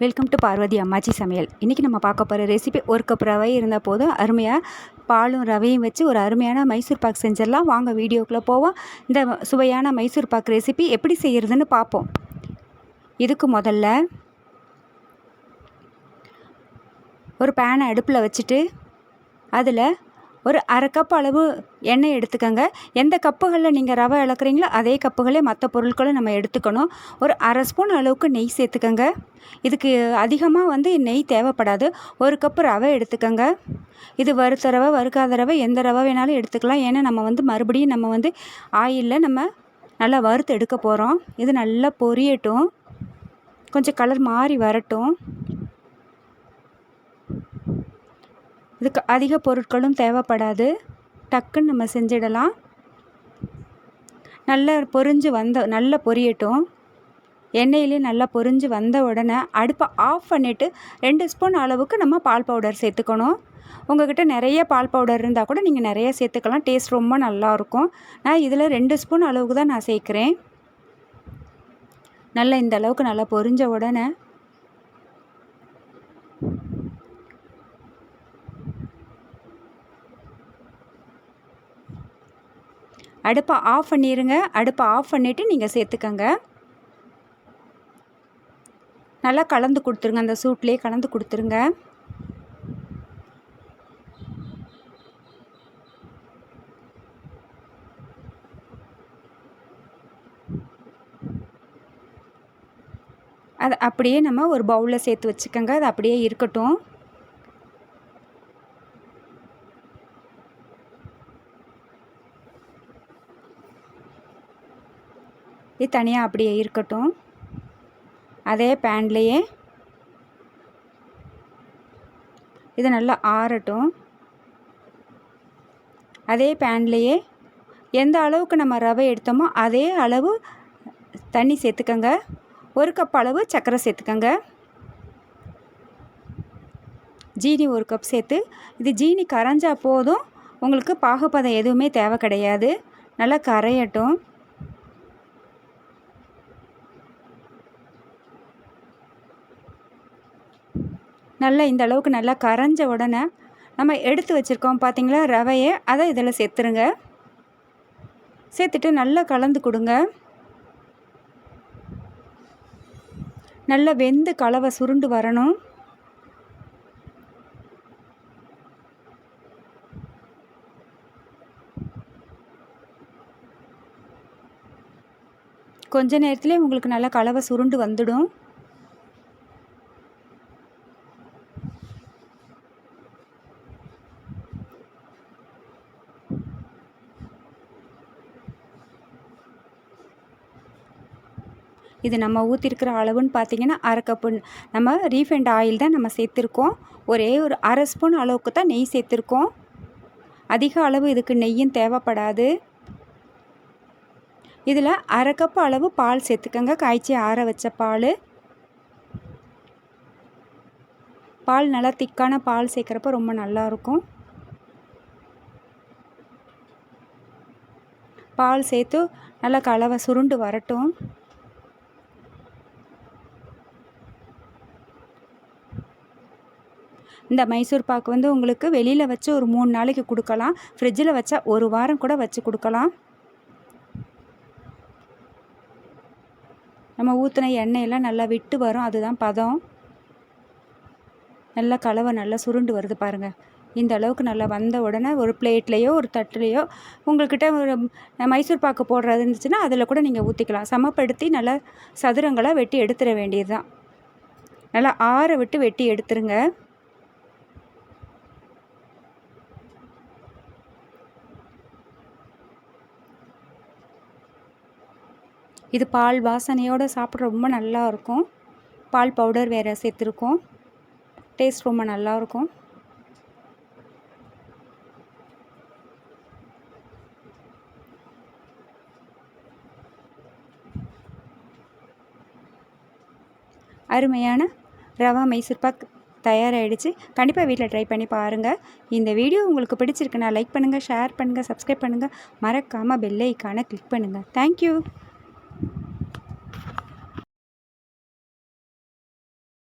Welcome to Parvati அம்மாச்சி சமையல் இன்றைக்கி நம்ம பார்க்க போகிற ரெசிபி ஒரு கப் ரவை இருந்தால் போதும். அருமையாக பாலும் ரவையும் வச்சு ஒரு அருமையான மைசூர் பாக் செஞ்சிடலாம். வாங்க வீடியோக்குள்ளே போவோம். இந்த சுவையான மைசூர் பாக் ரெசிபி எப்படி செய்கிறதுன்னு பார்ப்போம். இதுக்கு முதல்ல ஒரு பேனை அடுப்பில் வச்சுட்டு அதில் ஒரு அரை கப் அளவு எண்ணெய் எடுத்துக்கோங்க. எந்த கப்புகளில் நீங்கள் ரவை இழக்கிறீங்களோ அதே கப்புகளே மற்ற பொருட்களும் நம்ம எடுத்துக்கணும். ஒரு அரை ஸ்பூன் அளவுக்கு நெய் சேர்த்துக்கோங்க. இதுக்கு அதிகமாக வந்து நெய் தேவைப்படாது. ஒரு கப்பு ரவை எடுத்துக்கோங்க. இது வறுத்த ரவை வறுக்காத ரவை எந்த ரவை வேணாலும் எடுத்துக்கலாம். ஏன்னா நம்ம வந்து மறுபடியும் நம்ம வந்து ஆயிலில் நம்ம நல்லா வறுத்து எடுக்க போகிறோம் இது நல்லா பொரியட்டும். கொஞ்சம் கலர் மாறி வரட்டும். இதுக்கு அதிக பொருட்களும் தேவைப்படாது. டக்குன்னு நம்ம செஞ்சிடலாம். நல்லா பொரிஞ்சு வந்த நல்லா பொரியட்டும். எண்ணெயிலே நல்லா பொரிஞ்சு வந்த உடனே அடுப்பை ஆஃப் பண்ணிவிட்டு ரெண்டு ஸ்பூன் அளவுக்கு நம்ம பால் பவுடர் சேர்த்துக்கணும். உங்கள்கிட்ட நிறைய பால் பவுடர் இருந்தால் கூட நீங்கள் நிறைய சேர்த்துக்கலாம். டேஸ்ட் ரொம்ப நல்லாயிருக்கும் நான் இதில் ரெண்டு ஸ்பூன் அளவுக்கு தான் நான் சேர்க்குறேன். நல்லா இந்த அளவுக்கு நல்லா பொரிஞ்ச உடனே அடுப்பை ஆஃப் பண்ணிடுங்க அடுப்பை ஆஃப் பண்ணிவிட்டு நீங்கள் சேர்த்துக்கங்க. நல்லா கலந்து கொடுத்துருங்க. அந்த சூட்லேயே கலந்து கொடுத்துருங்க. அது அப்படியே நம்ம ஒரு பவுலில் சேர்த்து வச்சுக்கோங்க. அது அப்படியே இருக்கட்டும். இது தனியாக அப்படியே இருக்கட்டும். அதே பேன்லேயே. இது நல்லா ஆறட்டும். அதே பேன்லேயே. எந்த அளவுக்கு நம்ம ரவை எடுத்தோமோ அதே அளவு தண்ணி சேர்த்துக்கோங்க. ஒரு கப் அளவு சர்க்கரை சேர்த்துக்கோங்க. ஜீனி ஒரு கப் சேர்த்து இது ஜீனி கரைஞ்சால் போதும். உங்களுக்கு பாகுப்பதம் எதுவுமே தேவை கிடையாது. நல்லா கரையட்டும். நல்லா இந்த அளவுக்கு நல்லா கரைஞ்ச உடனே நம்ம எடுத்து வச்சுருக்கோம் பார்த்தீங்களா ரவையை. அதை இதில் சேர்த்துருங்க. சேர்த்துட்டு நல்லா கலந்து கொடுங்க. நல்லா வெந்து கலவை சுருண்டு வரணும். கொஞ்ச நேரத்துலேயே உங்களுக்கு நல்லா கலவை சுருண்டு வந்துடும். இது நம்ம ஊற்றிருக்கிற அளவுன்னு பார்த்தீங்கன்னா அரை கப்பு நம்ம ரீஃபைண்ட் ஆயில் தான் நம்ம சேர்த்துருக்கோம். ஒரே ஒரு அரை ஸ்பூன் அளவுக்கு தான் நெய் சேர்த்துருக்கோம். அதிக அளவு இதுக்கு நெய்யும் தேவைப்படாது. இதில் அரை கப்பு அளவு பால் சேர்த்துக்கோங்க. காய்ச்சி ஆற வச்ச பால். பால் நல்லா திக்கான பால் சேர்க்குறப்ப ரொம்ப நல்லாயிருக்கும் பால் சேர்த்து நல்லா கலவை சுருண்டு வரட்டும். இந்த மைசூர் பாக்கு வந்து உங்களுக்கு வெளியில் வச்சு ஒரு மூணு நாளைக்கு கொடுக்கலாம். ஃப்ரிட்ஜில் வச்சா ஒரு வாரம் கூட வச்சு கொடுக்கலாம். நம்ம ஊற்றின எண்ணெயெல்லாம் நல்லா விட்டு வரும். அதுதான் பதம். நல்லா கலவை நல்லா சுருண்டு வருது பாருங்கள் இந்த அளவுக்கு நல்லா வந்த உடனே ஒரு பிளேட்லேயோ ஒரு தட்டுலேயோ உங்கள்கிட்ட ஒரு மைசூர் பாக்கு போடுறது இருந்துச்சுன்னா அதில் கூட நீங்கள் ஊற்றிக்கலாம் சமப்படுத்தி நல்லா சதுரங்களாக வெட்டி எடுத்துட வேண்டியது தான் நல்லா ஆற விட்டு வெட்டி எடுத்துருங்க. இது பால் வாசனையோடு சாப்பிட ரொம்ப நல்லா இருக்கும் பால் பவுடர் வேறு சேர்த்துருக்கோம். டேஸ்ட் ரொம்ப நல்லாயிருக்கும். அருமையான ரவா மைசூர் பாக் தயாராகிடுச்சு கண்டிப்பாக வீட்டில் ட்ரை பண்ணி பாருங்கள் இந்த வீடியோ உங்களுக்கு பிடிச்சிருக்குன்னா லைக் பண்ணுங்கள் ஷேர் பண்ணுங்கள் சப்ஸ்கிரைப் பண்ணுங்கள் மறக்காமல் பெல்லைக்கான கிளிக் பண்ணுங்கள் தேங்க்யூ